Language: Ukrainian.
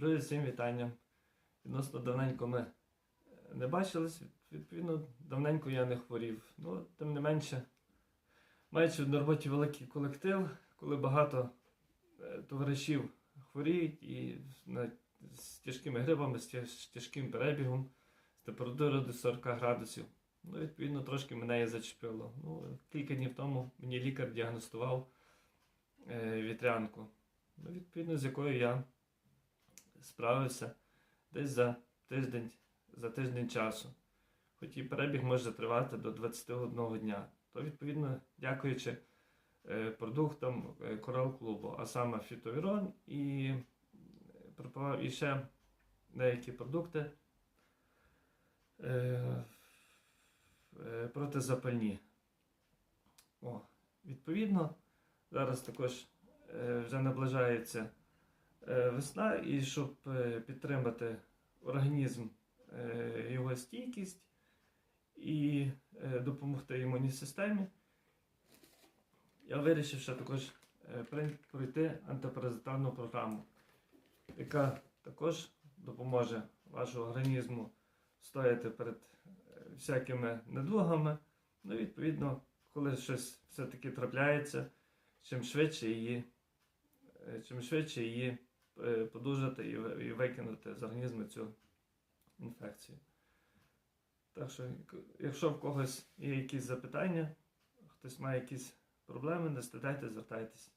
Друзі, всім вітання. Відносно давненько ми е, не бачились, відповідно, давненько я не хворів. Ну, тим не менше, маючи на роботі великий колектив, коли багато е, товаришів хворіють і з тяжкими грибами, з тяжким перебігом, з температурою до 40 градусів. Ну, відповідно, трошки мене і зачепило. Ну, кілька днів тому мені лікар діагностував е, вітрянку, ну, відповідно, з якою я справився десь за тиждень, за тиждень часу. Хоч і перебіг може тривати до 21 дня. То, відповідно, дякуючи е, продуктам е, Корал клубу, а саме фітовірон і, і ще деякі продукти е, протизапальні. О, відповідно, зараз також вже наближається весна, і щоб е, підтримати організм, е, його стійкість і е, допомогти імунній системі, я вирішив ще також е, пройти антипаразитарну програму, яка також допоможе вашому організму стояти перед е, всякими недугами. Ну, відповідно, коли щось все-таки трапляється, чим швидше її, е, чим швидше її е, подужати і викинути з організму цю інфекцію. Так що, якщо в когось є якісь запитання, хтось має якісь проблеми, не стидайте, звертайтеся.